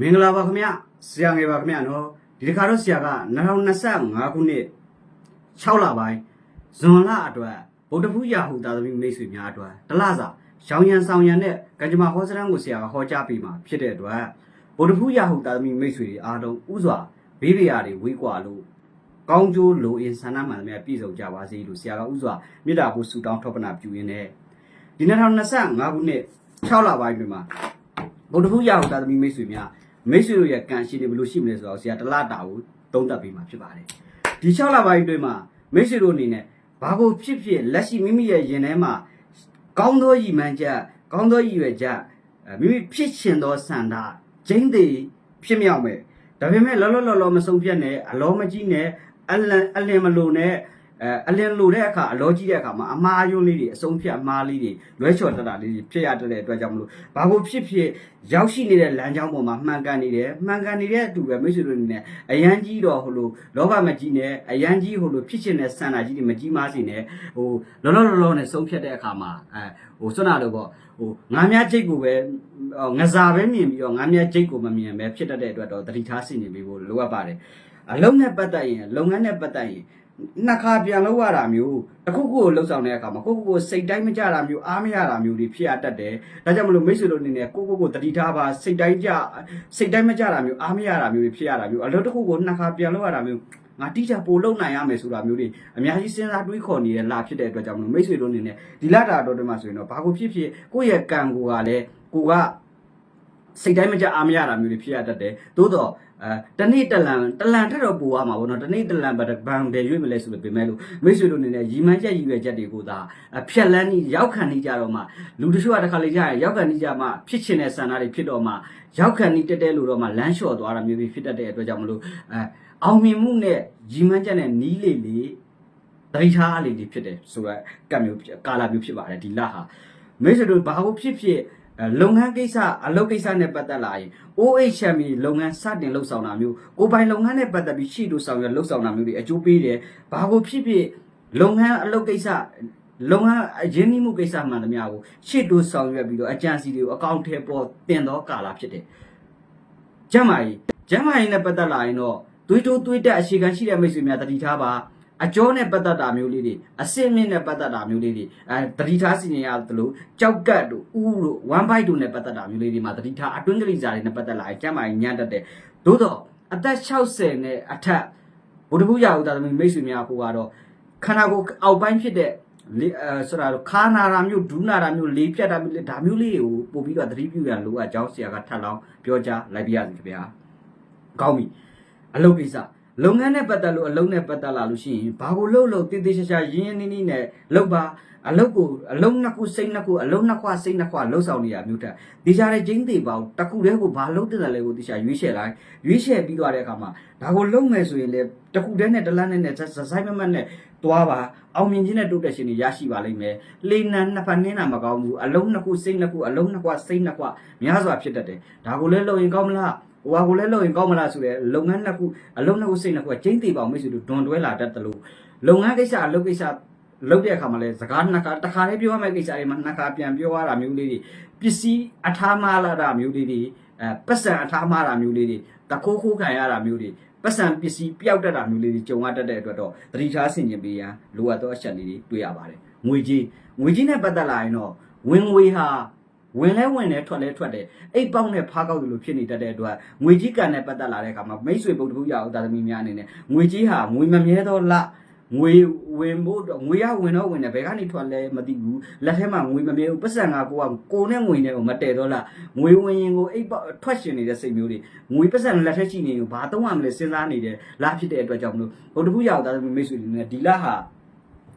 မင်္ဂလာပါခင်ဗျဆရာငယ်ပါခင်ဗျနော်ဒီတစ်ခါတော့ဆရာက2025ခုနှစ်6လပိုင်းဇွန်လအတွက်ဗုဒ္ဓဖူးရာဟုသာသမီမိတ်ဆွေများအတွက်တလစာရောင်ရံဆောင်ရံနဲ့ကံကြမ္မာဟောစရန်ကိုဆရာကဟောကြားပေးမှာဖြစ်တဲ့အတွက်ဗုဒ္ဓဖူးရာဟုသာသမီမိတ်ဆွေတွေအားလုံးဥစွာဘေးပရာတွေဝေးကွာလို့ကောင်းကျိုးလိုအင်ဆန္ဒမှန်သမျှပြည့်စုံကြပါစေလို့ဆရာကဥစွာမေတ္တာပို့ဆုတောင်းထောက်ပနာပြုရင်းနဲ့ဒီ2025ခုနှစ်6လပိုင်းတွင်မှာဗုဒ္ဓဖူးရအောင်သာသမီမိတ်ဆွေများ မိတ်ဆွေတို့ရဲ့ကံရှိနေဘယ်လိုရှိမလဲဆိုတော့ဆရာတလတာကိုသုံးသပ်ပေးမှာဖြစ်ပါတယ်ဒီ6လပိုင်းအတွင်းမှာမိတ်ဆွေတို့အနေနဲ့ဘာကိုဖြစ်ဖြစ်လက်ရှိမိမိရဲ့ရင်ထဲမှာကောင်းသောရည်မှန်းချက်ကောင်းသောရည်ရွယ်ချက်အဲမိမိဖြစ်ချင်သောစံတာကျင်းသေးဖြစ်မြောက်မယ်ဒါပေမဲ့လောလောလောလောမဆုံးဖြတ်နဲ့အလောမကြီးနဲ့အလန်အလင်မလို့နဲ့ အဲအလင်လိုတဲ့အခါအလောကြီးတဲ့အခါမှာအမားအယွန်းလေးတွေအဆုံးဖြတ်အမားလေးတွေလွဲချော်တတ်တာလေးတွေဖြစ်ရတဲ့အတွက်ကြောင့်မလို့ဘာကိုဖြစ်ဖြစ်ရောက်ရှိနေတဲ့လမ်းကြောင်းပေါ်မှာမှန်ကန်နေတယ်မှန်ကန်နေတဲ့အတူပဲမိတ်ဆွေတို့အနေနဲ့အရန်ကြီးတော့ဟိုလိုလောဘမကြီးနဲ့အရန်ကြီးဟိုလိုဖြစ်ချင်တဲ့စံတာကြီးတွေမကြီးမားစေနဲ့ဟိုလောလောလောလောနဲ့ဆုံးဖြတ်တဲ့အခါမှာအဲဟိုစွနာလို့ပေါ့ဟိုငါးများချိတ်ကိုပဲငစားပဲမြင်ပြီးတော့ငါးများချိတ်ကိုမမြင်ပဲဖြစ်တတ်တဲ့အတွက်တော့တတိထားစီနေပေးဖို့လိုအပ်ပါတယ်အလုံးနဲ့ပတ်သက်ရင်လုပ်ငန်းနဲ့ပတ်သက်ရင် နှစ်ခါပြန်လောက်ရတာမျိုးတစ်ခုခုကိုလှုပ်ဆောင်တဲ့အခါမှာကိုကိုကိုစိတ်တိုင်းမကြတာမျိုးအားမရတာမျိုးတွေဖြစ်ရတတ်တယ်ဒါကြောင့်မလို့မိတ်ဆွေတို့အနေနဲ့ကိုကိုကိုတတိထားပါစိတ်တိုင်းကြစိတ်တိုင်းမကြတာမျိုးအားမရတာမျိုးတွေဖြစ်ရတာမျိုးအလုပ်တစ်ခုကိုနှစ်ခါပြန်လောက်ရတာမျိုးငါတိကျပို့လုံနိုင်ရမယ်ဆိုတာမျိုးတွေအများကြီးစဉ်းစားတွေးခေါ်နေတဲ့လာဖြစ်တဲ့အတွက်ကြောင့်မလို့မိတ်ဆွေတို့အနေနဲ့ဒီလာတာတော့တည်းမှာဆိုရင်တော့ဘာကိုဖြစ်ဖြစ်ကိုယ့်ရဲ့ကံကိုကလည်းကိုက စိတ်တိုင်းမကြအားမရတာမျိုးတွေဖြစ်ရတတ်တယ်သို့တော့အဲတနေ့တလန်တလန်ထက်တော့ပိုရမှာပေါ့နော်တနေ့တလန်ဘယ်ဘန်ဘယ်ရွေးမလဲဆိုလို့ပြင်မဲ့လို့မိတ်ဆွေတို့အနေနဲ့ရီမန်းချက်ရည်ရွယ်ချက်တွေကိုသာအဖြက်လန်းကြီးရောက်ခံနေကြတော့မှလူတချို့ကတစ်ခါလေကြာရင်ရောက်ခံနေကြမှဖြစ်ချင်တဲ့ဆန္ဒတွေဖြစ်တော့မှရောက်ခံနေတက်တက်လို့တော့မှလမ်းလျှော့သွားတာမျိုးတွေဖြစ်တတ်တဲ့အတွက်ကြောင့်မလို့အဲအောင်မြင်မှုနဲ့ရီမန်းချက်နဲ့နီးလေလေဒိထားလေးတွေဖြစ်တယ်ဆိုတော့ကတ်မျိုးကာလာမျိုးဖြစ်ပါတယ်ဒီလဟာမိတ်ဆွေတို့ဘာလို့ဖြစ်ဖြစ်အဲ လုပ်ငန်းကိစ္စအလုပ်ကိစ္စနဲ့ပတ်သက်လာရင် OHM လုပ်ငန်းစတင်လှုပ်ဆောင်တာမျိုးကိုပိုင်လုပ်ငန်းနဲ့ပတ်သက်ပြီးရှိလို့ဆောင်ရလှုပ်ဆောင်တာမျိုးတွေအကျိုးပေးတယ်ဘာကိုဖြစ်ဖြစ်လုပ်ငန်းအလုပ်ကိစ္စလုပ်ငန်းအရင်းနှီးမှုကိစ္စမှန်သမျှကိုရှေ့တိုးဆောင်ရွက်ပြီးတော့အကြံစီတွေကိုအကောင့်ထဲပေါ်တင်တော့ကာလာဖြစ်တယ်ကျမ်းမာရေးကျမ်းမာရေးနဲ့ပတ်သက်လာရင်တော့သွေးတိုးသွေးတက်အခြေခံရှိတဲ့မိတ်ဆွေများတတိထားပါ အကျော်နဲ့ပတ်သက်တာမျိုးလေးတွေအစင်မြင့်နဲ့ပတ်သက်တာမျိုးလေးတွေအဲတတိထားစီနေရတယ်လို့ကြောက်ကတ်တို့ဥတို့ one bite တို့နဲ့ပတ်သက်တာမျိုးလေးတွေမှာတတိထားအတွင်းကလေးစာတွေနဲ့ပတ်သက်လာရင်ကျမ်းမာရေးညံ့တတ်တယ်သို့တော့အသက်60နဲ့အထက်ဘုဒ္ဓဘုရားဥဒ္ဒါသမီးမိတ်ဆွေများကိုကတော့ခန္ဓာကိုယ်အောက်ပိုင်းဖြစ်တဲ့လေအဲဆိုတာတော့ခါနာတာမျိုးဒူးနာတာမျိုးလေးပြတ်တာမျိုးလေးဒါမျိုးလေးကိုပို့ပြီးတော့သတိပြုရန်လိုအပ်ကြောင်းဆရာကထပ်လောင်းပြောကြားလိုက်ပြရစီခင်ဗျာကောင်းပြီအလုပ်ကိစ္စ လုပ်ငန်းနဲ့ပတ်သက်လို့အလုပ်နဲ့ပတ်သက်လာလို့ရှိရင်ဘာကိုလုပ်လို့တည်တည်ရှာရှာရင်းရင်းနှီးနှီးနဲ့လုပ်ပါအလုပ်ကိုအလုံးနှစ်ခုစိတ်နှစ်ခုအလုံးနှစ်ခွစိတ်နှစ်ခွလှုပ်ဆောင်နေရမျိုးတက်ဒီကြတဲ့ချင်းသေးပါဘူးတခုတည်းကိုဘာလုပ်တဲ့လဲကိုတိကျရွေးချယ်လိုက်ရွေးချယ်ပြီးသွားတဲ့အခါမှာဒါကိုလုပ်မယ်ဆိုရင်လေတခုတည်းနဲ့တလန်းနဲ့နဲ့ဇဆိုင်မမတ်နဲ့သွားပါအောင်မြင်ခြင်းနဲ့တိုးတက်ခြင်းတွေရရှိပါလိမ့်မယ်လေနံနှစ်ဖက်နင်းတာမကောင်းဘူးအလုံးနှစ်ခုစိတ်နှစ်ခုအလုံးနှစ်ခွစိတ်နှစ်ခွများစွာဖြစ်တတ်တယ်ဒါကိုလည်းလုပ်ရင်ကောင်းမလား ဟိုဟာကိုလည်းလုပ်ရင်ကောင်းမလားဆိုတဲ့လုပ်ငန်းနှစ်ခုအလုံးနှစ်ခုစိတ်နှစ်ခုကကျင်းသေးပါအောင်မိတ်ဆွေတို့ဒွန်တွဲလာတတ်တယ်လို့လုပ်ငန်းကိစ္စအလုပ်ကိစ္စလုပ်တဲ့အခါမှာလဲစကားနှစ်ခါတစ်ခါလေးပြောရမယ့်ကိစ္စတွေမှာနှစ်ခါပြန်ပြောရတာမျိုးလေးတွေပစ္စည်းအထားမလာတာမျိုးလေးတွေအဲပတ်စံအထားမတာမျိုးလေးတွေတခိုးခိုးခံရတာမျိုးတွေပတ်စံပစ္စည်းပျောက်တတ်တာမျိုးလေးတွေကြုံရတတ်တဲ့အတွက်တော့သတိထားဆင်ခြင်ပေးရန်လိုအပ်သောအချက်လေးတွေတွေ့ရပါတယ်ငွေကြီးငွေကြီးနဲ့ပတ်သက်လာရင်တော့ဝင်ငွေဟာ ဝင်လဲဝင်တယ်ထွက်လဲထွက်တယ်အိတ်ပေါက်နဲ့ဖားကောက်တယ်လို့ဖြစ်နေတတ်တဲ့အတွက်ငွေကြီးကန်နဲ့ပတ်သက်လာတဲ့အခါမှာမိတ်ဆွေပုတ်တခုရအောင်တာသမီများအနေနဲ့ငွေကြီးဟာငွေမမြဲသောလငွေဝင်ဖို့တော့ငွေရဝင်တော့ဝင်တယ်ဘယ်ကနေထွက်လဲမသိဘူးလက်ထဲမှာငွေမမြဲဘူးပတ်စံကကိုကကိုနဲ့ငွေနဲ့ကိုမတည့်တော့လားငွေဝင်ရင်ကိုအိတ်ပေါက်ထွက်ရှင်နေတဲ့စိတ်မျိုးတွေငွေပတ်စံလက်ထက်ရှိနေရင်ဘာတော့မှမလဲစဉ်းစားနေတယ်လားဖြစ်တဲ့အတွက်ကြောင့်မလို့ဘုဒ္ဓဘုရားသားသမီးမိတ်ဆွေတွေနဲ့ဒီလဟာ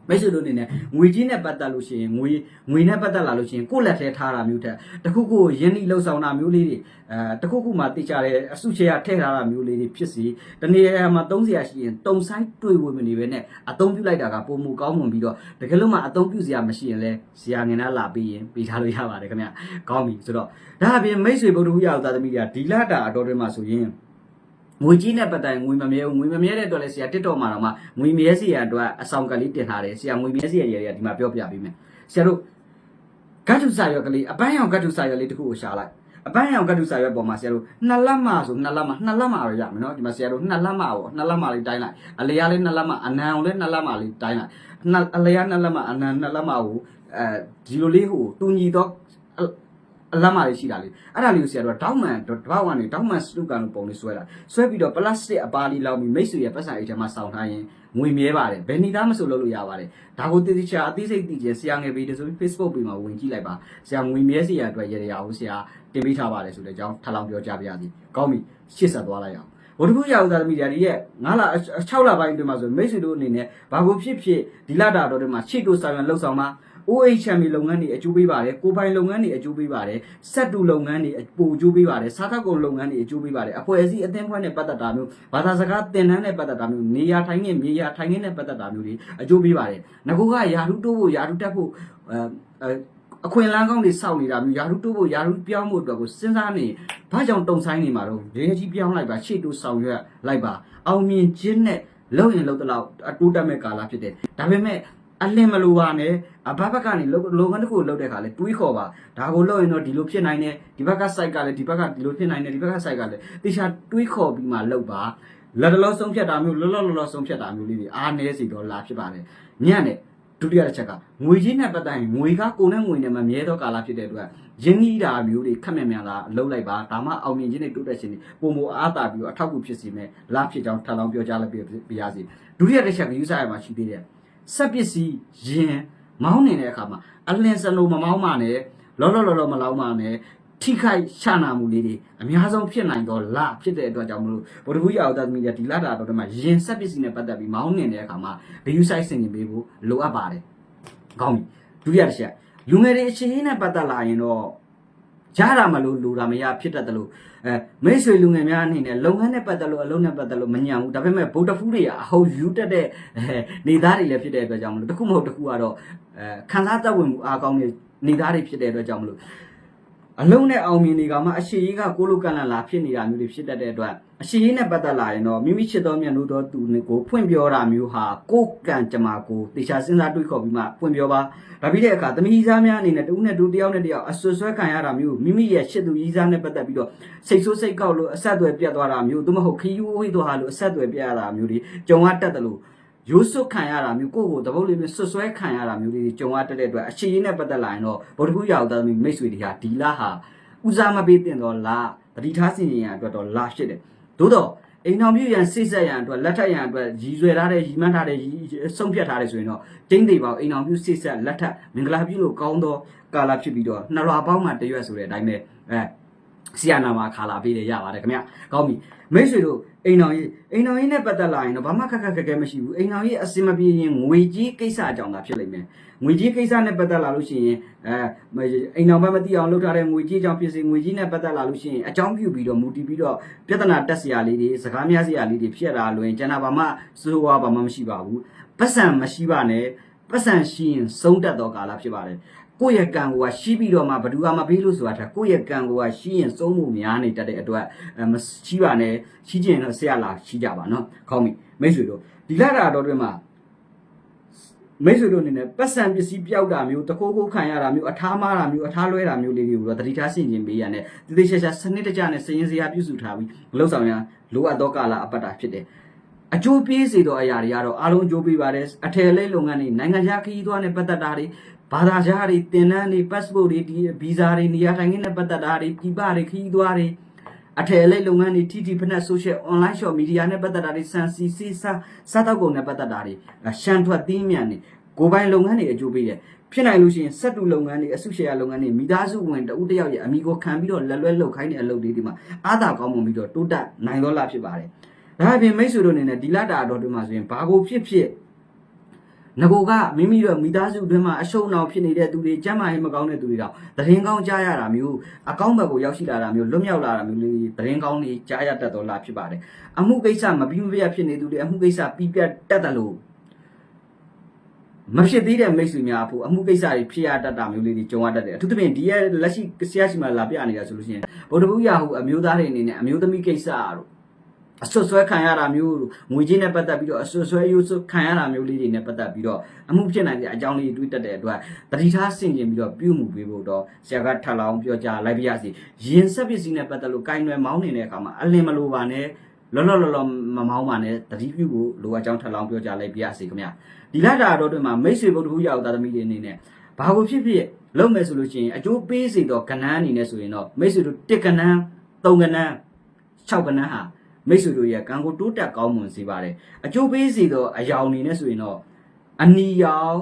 မိတ်ဆွေတို့အနေနဲ့ငွေကြီးနဲ့ပတ်သက်လို့ရှိရင်ငွေငွေနဲ့ပတ်သက်လာလို့ရှိရင်ကိုယ့်လက်ထဲထားတာမျိုးတက်တခုခုရင်းနှီးလှုပ်ဆောင်တာမျိုးလေးတွေအဲတခုခုမှတိကျတဲ့အစုချေရထည့်ထားတာမျိုးလေးတွေဖြစ်စီတနေ့မှာ30ရာရှိရင်တုံဆိုင်တွေ့ဝင်မနေပဲနဲ့အသုံးပြုလိုက်တာကပုံမူကောင်းမွန်ပြီးတော့တကယ်လို့မှအသုံးပြုစရာမရှိရင်လဲဇာငင်နာလာပြီးရင်ပေးထားလို့ရပါတယ်ခင်ဗျကောင်းပြီဆိုတော့ဒါအပြင်မိတ်ဆွေဗုဒ္ဓဘုရားသားသမီးတွေကဒီလာတာအတော်တွင်းမှာဆိုရင် ငွေကြီးနဲ့ပတ်သက်ရင်ငွေမမြဲဘူးငွေမမြဲတဲ့အတွက်လည်းဆရာတစ်တော်မှာတော့မှငွေမြဲစီရအတွက်အဆောင်ကလေးတင်ထားတယ်ဆရာငွေမြဲစီရတွေကဒီမှာပြောပြပေးမယ်ဆရာတို့ဂတ်ထုစာရွက်ကလေးအပန်းရောင်ဂတ်ထုစာရွက်လေးတစ်ခုကိုရှာလိုက်အပန်းရောင်ကတုစာရွက်ပေါ်မှာဆရာတို့နှစ်လက်မဆိုနှစ်လက်မနှစ်လက်မပဲရမယ်နော်ဒီမှာဆရာတို့နှစ်လက်မပေါ့နှစ်လက်မလေးတိုင်းလိုက်အလျားလေးနှစ်လက်မအနံအောင်လေးနှစ်လက်မလေးတိုင်းလိုက်နှစ်အလျားနှစ်လက်မအနံနှစ်လက်မကိုအဲဒီလိုလေးဟိုတူညီတော့ အလက်မလေးရှိတာလေအဲ့ဒါလေးကိုဆရာတို့တောက်မှန်တောက်ဝမ်းနေတောက်မှန်စတုကန်လိုပုံလေးဆွဲတာဆွဲပြီးတော့ပလတ်စတစ်အပါလေးလောက်ပြီးမိတ်ဆွေရဲ့ပတ်စံအိတ်ထဲမှာစောင့်ထားရင်ငွေမြဲပါတယ်ဘယ်နေသားမဆိုလုပ်လို့ရပါတယ်ဒါကိုတည်တည်ချာအသေးစိတ်သိချင်ဆရာငယ်ပေးတယ်ဆိုပြီး Facebook ပေမှာဝင်ကြည့်လိုက်ပါဆရာငွေမြဲစီရအတွက်ရရအောင်ဆရာတင်ပေးထားပါတယ်ဆိုတဲ့အကြောင်းထပ်လောင်းပြောကြပါရစေကောင်းပြီရှစ်ဆက်သွားလိုက်အောင်ဝတ္ထုရဥသာသမီးတွေရဲ့9လ6လပိုင်းအတွင်းမှာဆိုမိတ်ဆွေတို့အနေနဲ့ဘာကိုဖြစ်ဖြစ်ဒီလတာတော်တွေမှာရှေ့တို့ဆောင်ရန်လှုပ်ဆောင်မှာ OHM လုပ်ငန်းတွေအကျိုးပေးပါတယ်ကိုပိုင်လုပ်ငန်းတွေအကျိုးပေးပါတယ်စက်တူလုပ်ငန်းတွေအပိုအကျိုးပေးပါတယ်စားသောက်ကုန်လုပ်ငန်းတွေအကျိုးပေးပါတယ်အဖွဲ့အစည်းအသင်းဖွဲ့နဲ့ပတ်သက်တာမျိုးဘာသာစကားသင်တန်းနဲ့ပတ်သက်တာမျိုးနေရာထိုင်နဲ့မြေယာထိုင်နဲ့ပတ်သက်တာမျိုးတွေအကျိုးပေးပါတယ်ငကူကယာရုတိုးဖို့ယာရုတက်ဖို့အဲအခွင့်အလမ်းကောင်းတွေစောင့်နေတာမျိုးယာရုတိုးဖို့ယာရုပြောင်းဖို့အတွက်ကိုစဉ်းစားနေဘာကြောင့်တုံဆိုင်နေမှာတော့ရေကြီးပြောင်းလိုက်ပါရှေ့တိုးဆောင်ရွက်လိုက်ပါအောင်မြင်ခြင်းနဲ့လုံရင်လုံတလောက်အတိုးတက်မဲ့ကာလဖြစ်တယ်ဒါပေမဲ့ အလင်းမလိုပါနဲ့အဘဘက်ကနေလုပ်ငန်းတစ်ခုလုပ်တဲ့ခါလဲတွေးခေါ်ပါဒါကိုလုပ်ရင်တော့ဒီလိုဖြစ်နိုင်တယ်ဒီဘက်က site ကလည်းဒီဘက်ကဒီလိုဖြစ်နိုင်တယ်ဒီဘက်က site ကလည်းတေချာတွေးခေါ်ပြီးမှလုပ်ပါလက်တလောဆုံးဖြတ်တာမျိုးလောလောလောလောဆုံးဖြတ်တာမျိုးလေးတွေအားနည်းစီတော့လာဖြစ်ပါတယ်ညံ့တဲ့ဒုတိယတစ်ချက်ကငွေကြီးနဲ့ပတ်သက်ရင်ငွေကကိုနဲ့ငွေနဲ့မမြဲတော့ကာလဖြစ်တဲ့အတွက်ရင်းနှီးတာမျိုးတွေခက်မြန်မြန်လာလှုပ်လိုက်ပါဒါမှအောင်မြင်ခြင်းတွေတိုးတက်ခြင်းတွေပုံမအားတာပြီးတော့အထောက်အကူဖြစ်စီမယ်လာဖြစ်ကြောင်းထပ်လောင်းပြောကြားလိုက်ပြရစီဒုတိယတစ်ချက်ကယူဆရမှာရှိသေးတယ် ဆက်ပစ္စည်းရင်မောင်းနေတဲ့အခါမှာအလင်းစလုံးမမောင်းပါနဲ့လောလောလောလောမလောင်းပါနဲ့ထိခိုက်ရှာနာမှုလေးတွေအများဆုံးဖြစ်နိုင်တော့လဖြစ်တဲ့အတွက်ကြောင့်မလို့ဗုဒ္ဓဘူးရအောင်သားသမီးတွေဒီလတာတော့တည်းမှာရင်ဆက်ပစ္စည်းနဲ့ပတ်သက်ပြီးမောင်းနေတဲ့အခါမှာ view site ဆင်နေပေးဖို့လိုအပ်ပါတယ်။ကောင်းပြီ။ဒုတိယတစ်ချက်လူငယ်တွေအချင်းချင်းနဲ့ပတ်သက်လာရင်တော့ ရတာမလို့လူတာမရဖြစ်တတ်တယ်လို့အဲမိတ်ဆွေလူငယ်များအနေနဲ့လုပ်ငန်းနဲ့ပတ်သက်လို့အလုပ်နဲ့ပတ်သက်လို့မညံဘူးဒါပေမဲ့ဗုဒ္ဓဖူးတွေကအဟုတ်ယူတတ်တဲ့နေသားတွေလည်းဖြစ်တဲ့အတွက်ကြောင့်မလို့တခုမဟုတ်တခုကတော့အဲခံစားသက်ဝင်မှုအားကောင်းတဲ့နေသားတွေဖြစ်တဲ့အတွက်ကြောင့်မလို့ အလုံးနဲ့အောင်မြင်နေကမှအရှိကြီးကကိုလိုကန်လန်လာဖြစ်နေတာမျိုးတွေဖြစ်တတ်တဲ့အတွက်အရှိကြီးနဲ့ပတ်သက်လာရင်တော့မိမိချစ်တော်မြတ်လို့တော့သူကိုဖွင့်ပြောတာမျိုးဟာကိုကံကြမ္မာကိုတေချာစဉ်းစားတွေးခေါ်ပြီးမှဖွင့်ပြောပါဒါပြီးတဲ့အခါသမီးကြီးစားများအနေနဲ့တူနဲ့တူတယောက်နဲ့တယောက်အဆွဆွဲခံရတာမျိုးမိမိရဲ့ရှစ်သူကြီးစားနဲ့ပတ်သက်ပြီးတော့စိတ်ဆိုးစိတ်ကောက်လို့အဆက်အသွယ်ပြတ်သွားတာမျိုးသို့မဟုတ်ခီးယူဝိသွားလို့အဆက်အသွယ်ပြတ်ရတာမျိုးတွေကြုံရတတ်တယ်လို့ ရိုးစွတ်ခံရတာမျိုးကိုယ့်ကိုတပုတ်လေးမျိုးဆွဆွဲခံရတာမျိုးတွေကြုံရတတ်တဲ့အတွက်အရှိကြီးနဲ့ပတ်သက်လာရင်တော့ဗုဒ္ဓဘုရားတော်သမီးမိတ်ဆွေတွေဟာဒီလဟာဦးစားမပေးတင်တော့လားတတိထားစီရင်ရန်အတွက်တော့လာဖြစ်တယ်သို့တော့အိမ်တော်မြူရန်စိတ်ဆက်ရန်အတွက်လက်ထက်ရန်အတွက်ရည်ရွယ်ထားတဲ့ရည်မှန်းထားတဲ့ရည်ဆုံးဖြတ်ထားတဲ့ဆိုရင်တော့တင်းသေးပေါအိမ်တော်မြူစိတ်ဆက်လက်ထက်မင်္ဂလာပြုလို့ကောင်းသောကာလဖြစ်ပြီးတော့နှစ်လွာပေါင်းမှတရွက်ဆိုတဲ့အတိုင်းပဲအဲ ဆီယနာမှာခါလာပေးတယ်ရပါတယ်ခင်ဗျကောင်းပြီမိတ်ဆွေတို့အိမ်တော်ကြီးအိမ်တော်ကြီးနဲ့ပတ်သက်လာရင်တော့ဘာမှခက်ခက်ခက်ခဲမရှိဘူးအိမ်တော်ကြီးအစင်မပြေရင်ငွေကြီးကိစ္စအကြောင်းသာဖြစ်လိမ့်မယ်ငွေကြီးကိစ္စနဲ့ပတ်သက်လာလို့ရှိရင်အဲအိမ်တော်ဘက်မသိအောင်လုပ်ထားတဲ့ငွေကြီးအကြောင်းဖြစ်စေငွေကြီးနဲ့ပတ်သက်လာလို့ရှိရင်အကြောင်းပြုပြီးတော့မူတည်ပြီးတော့ပြဿနာတက်စရာလေးတွေစကားများစရာလေးတွေဖြစ်လာလို့ရင်ကျန်တာဘာမှစိုးဝါဘာမှမရှိပါဘူးပတ်စံမရှိပါနဲ့ပတ်စံရှိရင်ဆုံးတက်တော့ကာလဖြစ်ပါတယ် ကိုယ့်ရဲ့ကံကိုကရှိပြီးတော့မှဘယ်သူမှမပေးလို့ဆိုတာထားကိုယ့်ရဲ့ကံကိုကရှိရင်သုံးမှုများနေတတ်တဲ့အတွက်မရှိပါနဲ့ရှိကျင်တော့ဆရာလာရှိကြပါနော်ခေါင်းမိမိတ်ဆွေတို့ဒီလတာတော်တွင်မှာမိတ်ဆွေတို့အနေနဲ့ပတ်စံပစ္စည်းပျောက်တာမျိုးတခိုးခိုးခံရတာမျိုးအထားမားတာမျိုးအထားလွဲတာမျိုးလေးတွေကိုတော့တတိထားဆင်ခြင်ပေးရတဲ့တတိချာချာစနစ်တကျနဲ့စရင်စရာပြုစုထားပြီးလှုပ်ဆောင်ရလိုအပ်သောကာလအပတ်တာဖြစ်တယ်အကျိုးပေးစေသောအရာတွေကတော့အားလုံးအကျိုးပေးပါတယ်အထယ်လေးလုပ်ငန်းတွေနိုင်ငံခြားခရီးသွားနဲ့ပတ်သက်တာတွေ ဘာသာခြားတွေတင်နန်းတွေ passport တွေဒီဗီဇာတွေနေရာထိုင်ခင်းနဲ့ပတ်သက်တာတွေပြည်ပတွေခရီးသွားတွေအထယ်လေးလုပ်ငန်းတွေ TT ဖက်နဲ့ social online shop media နဲ့ပတ်သက်တာတွေစံစီစီစာစားတောက်ကုန်နဲ့ပတ်သက်တာတွေရှန်ထွက်သီးမြန်တွေကိုပိုင်လုပ်ငန်းတွေအကျိုးပေးတယ်ဖြစ်နိုင်လို့ရှိရင်စက်တူလုပ်ငန်းတွေအစုရှယ်ယာလုပ်ငန်းတွေမိသားစုဝင်တဦးတယောက်ရဲ့အမိကိုခံပြီးတော့လက်လွဲလုပ်ခိုင်းတဲ့အလုပ်တွေဒီမှာအားသာကောင်းမွန်ပြီးတော့တိုးတက်နိုင်တော့လာဖြစ်ပါတယ်။ဒါအပြင်မိတ်ဆွေတို့အနေနဲ့ဒီလတာတော်တွေမှာဆိုရင်ဘာကိုဖြစ်ဖြစ် ငကိုကမိမိတို့မိသားစုအတွင်းမှာအရှုံးအောင်ဖြစ်နေတဲ့သူတွေကျမ်းမာရေးမကောင်းတဲ့သူတွေတော့သတင်းကောင်းကြားရတာမျိုးအကောင်းဘက်ကိုရောက်ရှိလာတာမျိုးလွတ်မြောက်လာတာမျိုးလေးသတင်းကောင်းတွေကြားရတတ်တော်လာဖြစ်ပါတယ်။အမှုကိစ္စမပြီးမပြတ်ဖြစ်နေသူတွေအမှုကိစ္စပြီးပြတ်တတ်တယ်လို့မဖြစ်သေးတဲ့မိတ်ဆွေများဖို့အမှုကိစ္စတွေဖြစ်ရတတ်တာမျိုးလေးတွေကြုံရတတ်တယ်အထူးသဖြင့်ဒီရဲ့လက်ရှိဆရာရှိမှလာပြနေတာဆိုလို့ရှိရင်ဗုဒ္ဓဘုရားဟုအမျိုးသားတွေအနေနဲ့အမျိုးသမီးကိစ္စတို့ အဆွတ်ဆွဲခံရတာမျိုးတို့ငွေကြေးနဲ့ပတ်သက်ပြီးတော့အဆွတ်ဆွဲရုပ်ဆွခံရတာမျိုးလေးတွေနဲ့ပတ်သက်ပြီးတော့အမှုဖြစ်နိုင်တဲ့အကြောင်းလေးတွေတွေးတက်တဲ့အတွက်တတိထားဆင်ခြင်ပြီးတော့ပြုမှုပေးဖို့တော့ဆရာကထပ်လောင်းပြောကြားလိုက်ပြရစီရင်ဆက်ပစ္စည်းနဲ့ပတ်သက်လို့ကိုင်းရွယ်မောင်းနေတဲ့အခါမှာအလင်မလိုပါနဲ့လောလောလောလောမမောင်းပါနဲ့တတိပြုဖို့လိုအပ်ကြောင်းထပ်လောင်းပြောကြားလိုက်ပြရစီခင်ဗျဒီလာတာတော့တွင်မှာမိတ်ဆွေဗုဒ္ဓဟူရောက်သားသမီးတွေအနေနဲ့ဘာကိုဖြစ်ဖြစ်လုပ်မယ်ဆိုလို့ရှိရင်အကျိုးပေးစေတော့ကဏ္ဍအနေနဲ့ဆိုရင်တော့မိတ်ဆွေတို့တစ်ကဏ္ဍသုံးကဏ္ဍ၆ကဏ္ဍဟာ မိတ်ဆွေတို့ရဲ့ကံကိုတိုးတက်ကောင်းမွန်စေပါတယ်အကျိုးပေးစေသောအယောင်အနေနဲ့ဆိုရင်တော့အနီရောင်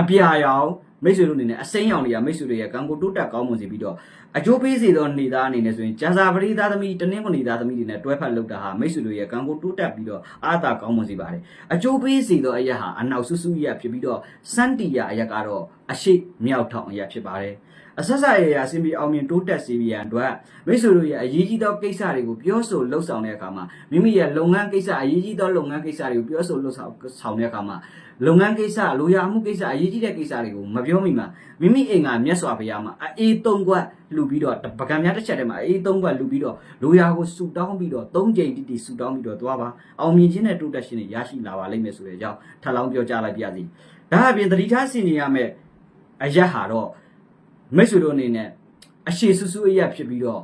အပြာရောင်မိတ်ဆွေတို့အနေနဲ့အစိမ်းရောင်တွေကမိတ်ဆွေတို့ရဲ့ကံကိုတိုးတက်ကောင်းမွန်စေပြီးတော့အကျိုးပေးစေသောနေသားအနေနဲ့ဆိုရင်ကြာစာပရိသားသမီးတနင်္ဂနွေသားသမီးတွေနဲ့တွဲဖက်လုပ်တာဟာမိတ်ဆွေတို့ရဲ့ကံကိုတိုးတက်ပြီးတော့အားသာကောင်းမွန်စေပါတယ်အကျိုးပေးစေသောအရက်ဟာအနောက်ဆူဆူရဖြစ်ပြီးတော့စန်တီယာအရက်ကတော့အရှိမြောက်ထောင်အရက်ဖြစ်ပါတယ် အဆက်ဆက်ရရအစဉ်ပြေအောင်မြင်တိုးတက်စေပြီးရန်အတွက်မိတ်ဆွေတို့ရဲ့အရေးကြီးသောကိစ္စတွေကိုပြောဆိုလှုပ်ဆောင်တဲ့အခါမှာမိမိရဲ့လုပ်ငန်းကိစ္စအရေးကြီးသောလုပ်ငန်းကိစ္စတွေကိုပြောဆိုလှုပ်ဆောင်ဆောင်တဲ့အခါမှာလုပ်ငန်းကိစ္စလိုရာမှုကိစ္စအရေးကြီးတဲ့ကိစ္စတွေကိုမပြောမိမှာမိမိအိမ်ကမျက်စွာဘုရားမှာအေးသုံးခွက်လှူပြီးတော့ပကံများတစ်ချက်တည်းမှာအေးသုံးခွက်လှူပြီးတော့လိုရာကိုဆူတောင်းပြီးတော့သုံးကြိမ်တိတိဆူတောင်းပြီးတော့သွားပါအောင်မြင်ခြင်းနဲ့တိုးတက်ခြင်းတွေရရှိလာပါလိမ့်မယ်ဆိုတဲ့အကြောင်းထပ်လောင်းပြောကြားလိုက်ပါရစေဒါအပြင်တတိထားဆင်ခြင်ရမယ့်အရက်ဟာတော့ မိတ်ဆွေတို့အနေနဲ့အရှိဆူဆူအရက်ဖြစ်ပြီးတော့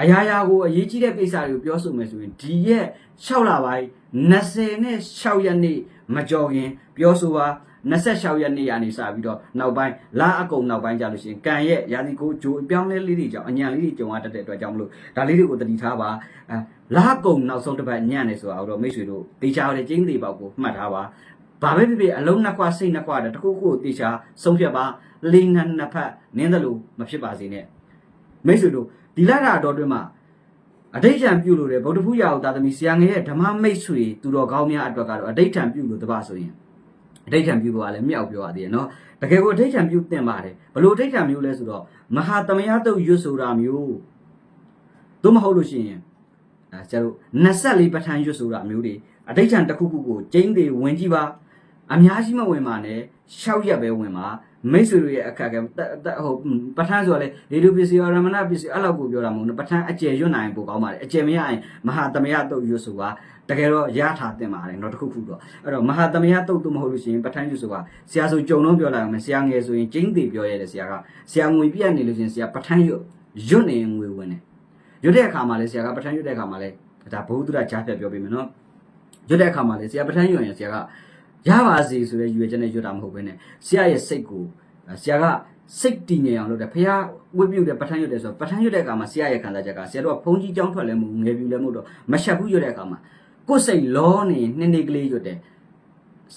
အရာရာကိုအရေးကြီးတဲ့ကိစ္စတွေကိုပြောဆိုမယ်ဆိုရင်ဒီရက်6လပိုင်း20နဲ့6ရက်နေ့မကြော်ခင် ပြောဆိုပါ26ရက်နေ့ရနေစပြီးတော့နောက်ပိုင်းလာအကုံနောက်ပိုင်းကြလို့ရှိရင်ကံရဲ့ရာသီကိုဂျိုအပြောင်းလဲလေးတွေကြောင့်အညံလေးတွေကြုံရတတ်တဲ့အတွက်ကြောင့်မလို့ဒါလေးတွေကိုတတိထားပါအဲလာကုံနောက်ဆုံးတစ်ပတ်ညံ့နေဆိုတာတော့မိတ်ဆွေတို့တေချာတဲ့ကျင်းသေးပေါက်ကိုမှတ်ထားပါ ဘာပဲဖြစ်ဖြစ်အလုံးနှစ်ခွစိတ်နှစ်ခွတဲ့တခုခုကိုတေချာဆုံးဖြတ်ပါလိန်နှစ်နှစ်ဖက်နင်းတယ်လို့မဖြစ်ပါစေနဲ့မိတ်ဆွေတို့ဒီလာတာတော်တွင်မှာအဋိဋ္ဌံပြုလို့တဲ့ဗုဒ္ဓဖူးရာဟုသာသမီဆရာငယ်ရဲ့ဓမ္မမိတ်ဆွေသူတော်ကောင်းများအတွက်ကတော့အဋိဋ္ဌံပြုလို့တပါဆိုရင်အဋိဋ္ဌံပြုဖို့ကလည်းမြောက်ပြောရသေးတယ်နော်တကယ်ကိုအဋိဋ္ဌံပြုတင်ပါတယ်ဘလို့အဋိဋ္ဌံမျိုးလဲဆိုတော့မဟာသမယတုတ်ရွတ်ဆိုတာမျိုးသို့မဟုတ်လို့ရှိရင်အဲကျတို့24ပဋ္ဌာန်းရွတ်ဆိုတာမျိုးတွေအဋိဋ္ဌံတစ်ခုခုကိုကျင်းသေးဝင်ကြည့်ပါ အများကြီးမဝင်ပါနဲ့ရှောက်ရက်ပဲဝင်ပါမိတ်ဆွေတို့ရဲ့အခက်အခဲဟိုပဋ္ဌာန်းဆိုရလဲလေလူပစ္စည်းအရမဏပစ္စည်းအဲ့လောက်ကိုပြောတာမဟုတ်ဘူးပဋ္ဌာန်းအကျယ်ရွတ်နိုင်ပို့ကောင်းပါတယ်အကျယ်မရရင်မဟာသမယတုတ်ရွတ်ဆိုပါတကယ်တော့ရထားတင်ပါတယ်တော့တခုခုတော့အဲ့တော့မဟာသမယတုတ်သူမဟုတ်လို့ရှိရင်ပဋ္ဌာန်းရွတ်ဆိုတာဆရာဆိုကြုံတော့ပြောလိုက်အောင်မယ်ဆရာငယ်ဆိုရင်ကျင်းသေးပြောရတယ်ဆရာကဆရာငွေပြတ်နေလို့ရှိရင်ဆရာပဋ္ဌာန်းရွတ်ရွတ်နေငွေဝင်တယ်ရွတ်တဲ့အခါမှာလဲဆရာကပဋ္ဌာန်းရွတ်တဲ့အခါမှာလဲဒါဘုဟုတ္တရာကြားဖြတ်ပြောပေးမယ်နော်ရွတ်တဲ့အခါမှာလဲဆရာပဋ္ဌာန်းရွတ်ရင်ဆရာက ရပါစေဆိုတဲ့ရွေချက်နဲ့ရွတ်တာမဟုတ်ဘဲနဲ့ဆရာရဲ့စိတ်ကိုဆရာကစိတ်တည်ငြိမ်အောင်လုပ်တယ်ဖះဝိပြုတ်တဲ့ပဋ္ဌာန်းရွတ်တယ်ဆိုတော့ပဋ္ဌာန်းရွတ်တဲ့အခါမှာဆရာရဲ့ခံစားချက်ကဆရာတို့ကဘုံကြီးကြောင်းထွက်လဲမဟုတ်ငယ်ပြူလဲမဟုတ်တော့မရှက်ဘူးရွတ်တဲ့အခါမှာကိုယ်စိတ်လောနေနှင်းနေကလေးရွတ်တယ်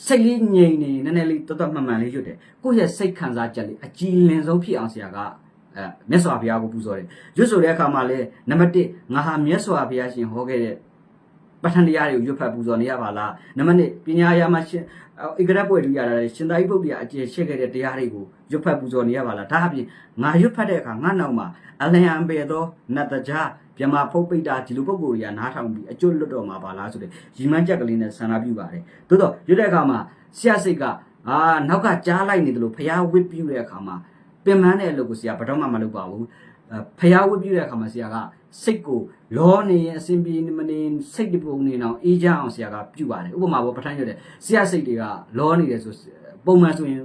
စိတ်လေးငြိမ်နေနည်းနည်းလေးတတ်တတ်မှန်မှန်လေးရွတ်တယ်ကိုယ့်ရဲ့စိတ်ခံစားချက်လေးအကြည်လင်ဆုံးဖြစ်အောင်ဆရာကအဲမြတ်စွာဘုရားကိုပူဇော်တယ်ရွတ်ဆိုတဲ့အခါမှာလဲနံပါတ်1ငါဟာမြတ်စွာဘုရားရှင်ဟောခဲ့တဲ့ ပဋ္ဌာန်းတရားတွေကိုရွတ်ဖတ်ပူဇော်နေရပါလားနံပါတ်2ပညာရာမှာရှင်ဧကရပွဲလူရတာရှင်သာရိပုတ္တရာအကျယ်ရှက်ခဲ့တဲ့တရားတွေကိုရွတ်ဖတ်ပူဇော်နေရပါလားဒါအပြင်ငါရွတ်ဖတ်တဲ့အခါငါနောက်မှာအလျံပေသောနတ်တကြားမြမဖုတ်ပိတ်တာဒီလိုပုံကိုယ်တွေကနားထောင်ပြီးအကျွတ်လွတ်တော်မှာပါလားဆိုတဲ့ရီမန်းချက်ကလေးနဲ့ဆန္ဒပြုပါတယ်သို့တော့ရွတ်တဲ့အခါမှာဆရာစိတ်ကအာနောက်ကကြားလိုက်နေတယ်လို့ဖျားဝစ်ပြူတဲ့အခါမှာပင်မန်းတဲ့အလုပ်ကိုဆရာဘယ်တော့မှမလုပ်ပါဘူးဖျားဝစ်ပြူတဲ့အခါမှာဆရာက စိတ်ကိုလောနေရင်အစဉ်ပြေမနေစိတ်တပုံနေအောင်အေးချမ်းအောင်ဆရာကပြုပါတယ်ဥပမာပေါ့ပဋ္ဌာန်းရွတ်တဲ့ဆရာစိတ်တွေကလောနေတယ်ဆိုပုံမှန်ဆိုရင်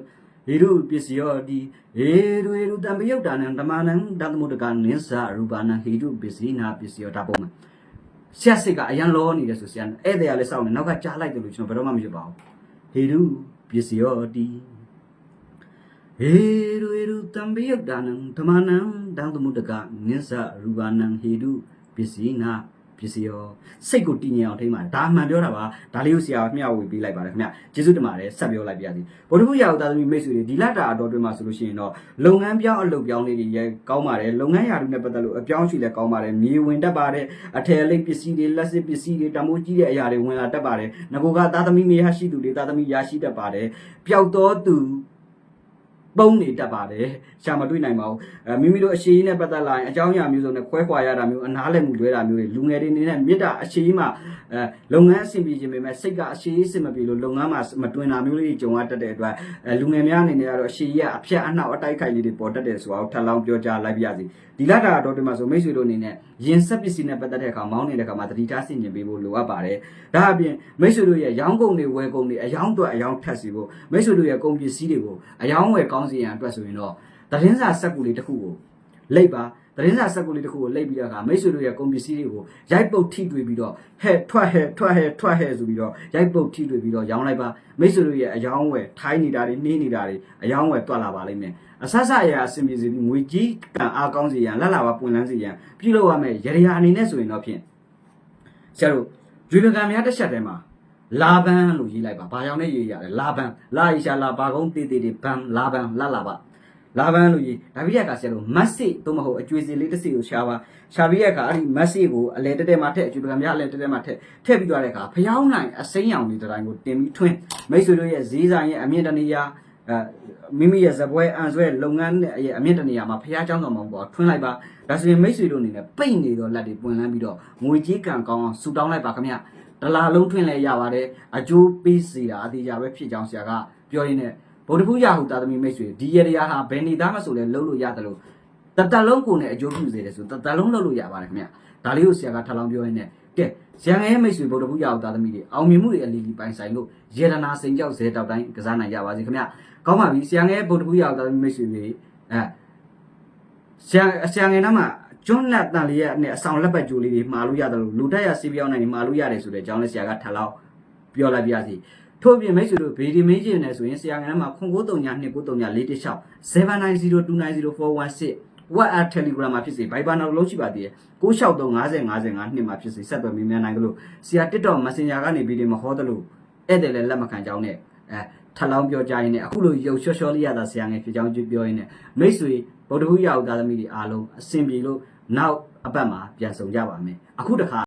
ဟေရုပစ္စယောတိဟေရုဟေရုတံပယုတ်တာနံဓမ္မနံဓမ္မုတကနိစ္စရူပနံဟေရုပစ္စည်းနာပစ္စယောဒါပုံမှန်ဆရာစိတ်ကအရန်လောနေတယ်ဆိုဆရာဧည့်သည်ကလည်းစောင့်နေနောက်ကကြားလိုက်တယ်လို့ကျွန်တော်ဘယ်တော့မှမဖြစ်ပါဘူးဟေရုပစ္စယောတိ ဟေရုဟေရုတံပယုတ်တာနံဓမ္မနံဓမ္မုတကနိစ္စရူပနံဟေရုပစ္စည်းနာပစ္စည်းရောစိတ်ကိုတည်ငြိမ်အောင်ထိန်းပါတယ်ဒါမှန်ပြောတာပါဒါလေးကိုဆရာမျှဝေပေးလိုက်ပါတယ်ခင်ဗျကျေးဇူးတင်ပါတယ်ဆက်ပြောလိုက်ပါရစေဗုဒ္ဓဘုရားဥသားသမီးမိတ်ဆွေတွေဒီလတာအတော်တွင်မှာဆိုလို့ရှိရင်တော့လုပ်ငန်းပြောင်းအလုပ်ပြောင်းလေးတွေရဲကောင်းပါတယ်လုပ်ငန်းရာထူးနဲ့ပတ်သက်လို့အပြောင်းအရွှေ့လည်းကောင်းပါတယ်မြေဝင်တတ်ပါတယ်အထည်လိပ်ပစ္စည်းတွေလက်စစ်ပစ္စည်းတွေတမိုးကြီးတဲ့အရာတွေဝင်လာတတ်ပါတယ်ငကိုကသားသမီးမေဟရှိသူတွေသားသမီးရရှိတတ်ပါတယ်ပျောက်တော်သူ ပုံနေတတ်ပါတယ်ရှာမတွေ့နိုင်ပါဘူးအဲမိမိတို့အရှိကြီးနဲ့ပတ်သက်လာရင်အကြောင်းအရာမျိုးစုံနဲ့ခွဲခွာရတာမျိုးအနားလည်မှုလွဲတာမျိုးတွေလူငယ်တွေအနေနဲ့မေတ္တာအရှိကြီးမှာအဲလုပ်ငန်းအဆင်ပြေခြင်းပေမဲ့စိတ်ကအရှိကြီးအဆင်မပြေလို့လုပ်ငန်းမှာမတွင်တာမျိုးလေးတွေကြုံရတတ်တဲ့အတွက်အဲလူငယ်များအနေနဲ့ကတော့အရှိကြီးကအဖြတ်အနှောက်အတိုက်ခိုက်လေးတွေပေါ်တတ်တယ်ဆိုတာကိုထပ်လောင်းပြောကြားလိုက်ပါရစေဒီလတာတော့ဒီမှာဆိုမိတ်ဆွေတို့အနေနဲ့ရင်ဆက်ပစ္စည်းနဲ့ပတ်သက်တဲ့အခါမောင်းနေတဲ့အခါမှာသတိထားဆင်ခြင်ပေးဖို့လိုအပ်ပါတယ်ဒါအပြင်မိတ်ဆွေတို့ရဲ့ရောင်းကုန်တွေဝယ်ကုန်တွေအယောင်းအတွက်အယောင်းထက်စီဖို့မိတ်ဆွေတို့ရဲ့ကုန်ပစ္စည်းတွေကိုအယောင်းဝယ်ကောင်းစီရန်အတွက်ဆိုရင်တော့သတင်းစာစက်ကူလေးတစ်ခုကိုလိပ်ပါသတင်းစာစက်ကူလေးတစ်ခုကိုလိပ်ပြီးတော့အခါမိတ်ဆွေတို့ရဲ့ကုန်ပစ္စည်းတွေကိုရိုက်ပုတ်ထိတွေ့ပြီးတော့ဟဲ့ထွက်ဟဲ့ထွက်ဟဲ့ထွက်ဟဲ့ဆိုပြီးတော့ရိုက်ပုတ်ထိတွေ့ပြီးတော့ရောင်းလိုက်ပါမိတ်ဆွေတို့ရဲ့အယောင်းဝယ်ထိုင်းနေတာတွေနှေးနေတာတွေအယောင်းဝယ်တွက်လာပါလိမ့်မယ်အဆဆအရာအဆင်ပြေစေပြီးငွေကြီးကံအားကောင်းစေရန်လက်လာပါပွင့်လန်းစေရန်ပြုလုပ်ရမယ်ရရအနေနဲ့ဆိုရင်တော့ဖြင့်ဆရာတို့ဂျူလကန်များတစ်ချက်တည်းမှာ လာဘန်လို့ရေးလိုက်ပါဘာကြောင့်လဲရေးရတယ်လာဘန်လာရီရှာလာဘာကုန်းတေးတေးတေးဘန်လာဘန်လာလာပါလာဘန်လို့ရေးဒါပြည့်ရကဆရာတို့မက်ဆေ့သို့မဟုတ်အကျွေးစီလေးတစ်စီကိုရှာပါရှာပြီးရကအဲ့ဒီမက်ဆေ့ကိုအလဲတက်တက်မှာထည့်ဂျူလကန်များအလဲတက်တက်မှာထည့်ထည့်ပြီးသွားတဲ့အခါဖျောင်းနိုင်အစိမ်းရောင်လေးတစ်တိုင်းကိုတင်ပြီးထွင်းမိတ်ဆွေတို့ရဲ့ဈေးဆိုင်ရဲ့အမြင့်တနေရာအဲမိမိရဲ့ဇပွဲအန်ဆွဲလုပ်ငန်းရဲ့အမြင့်တနေရာမှာဖျားเจ้าတော်မှာပေါ့ထွင်းလိုက်ပါဒါဆိုရင်မိတ်ဆွေတို့အနေနဲ့ပိတ်နေတော့လက်တွေပွင့်လန်းပြီးတော့ငွေကြီးကံကောင်းအောင်ဆူတောင်းလိုက်ပါခင်ဗျ ဒလာလုံးထွင်းလဲရပါတယ်အကျိုးပေးစီတာအသေးကြပဲဖြစ်ကြောင်းဆရာကပြောရင်းနဲ့ဗုဒ္ဓဘုရားဟုတာသမီမိတ်ဆွေဒီရတရားဟာဘယ်နေသားမဆိုလဲလုံးလို့ရတယ်လို့တတလုံးကိုနဲ့အကျိုးပြုစေတယ်ဆိုတတလုံးလုံးလို့ရပါတယ်ခင်ဗျဒါလေးကိုဆရာကထပ်လောင်းပြောရင်းနဲ့ကဲဇံငယ်မိတ်ဆွေဗုဒ္ဓဘုရားဟုတာသမီတွေအောင်မြင်မှုတွေအလီလီပိုင်ဆိုင်လို့ယေရနာစိန်ကြောက်ဇဲတောက်တိုင်းကစားနိုင်ကြပါစေခင်ဗျကောင်းပါပြီဆရာငယ်ဗုဒ္ဓဘုရားဟုတာသမီမိတ်ဆွေတွေအဲဆရာဆရာငယ်နားမှာ ကျွန်းလက်တန်လေးရဲ့နဲ့အဆောင်လက်ပတ်ကြိုးလေးတွေမှာလို့ရတယ်လို့လူတက်ရစီပြောင်းနိုင်မှာလို့ရတယ်ဆိုတဲ့အကြောင်းလေးဆရာကထပ်လောက်ပြောလိုက်ပြစီထို့အပြင်မိတ်ဆွေတို့ဗီဒီမင်းကျင်နေဆိုရင်ဆရာငယ်မှာခွန်93ည293ည416 79029416 WhatsApp Telegram မှာဖြစ်စေ Viber နောက်လုံးရှိပါသေးတယ်663 50 55နှစ်မှာဖြစ်စေဆက်သွယ်မိမြန်နိုင်ကြလို့ဆရာ TikTok Messenger ကနေဗီဒီမဟောသလိုဧည့်သည်လည်းလက်မခံကြောင်းနဲ့အဲထပ်လောင်းပြောကြရင်းနဲ့အခုလိုရုပ်လျှော့လျှော့လေးရတာဆရာငယ်ဖြစ်ကြောင်းပြောရင်းနဲ့မိတ်ဆွေဗုဒ္ဓဟူးရောက်သားသမီးတွေအားလုံးအဆင်ပြေလို့ နောက်အပတ်မှာပြန်ဆောင်ကြပါမယ်အခုတခါ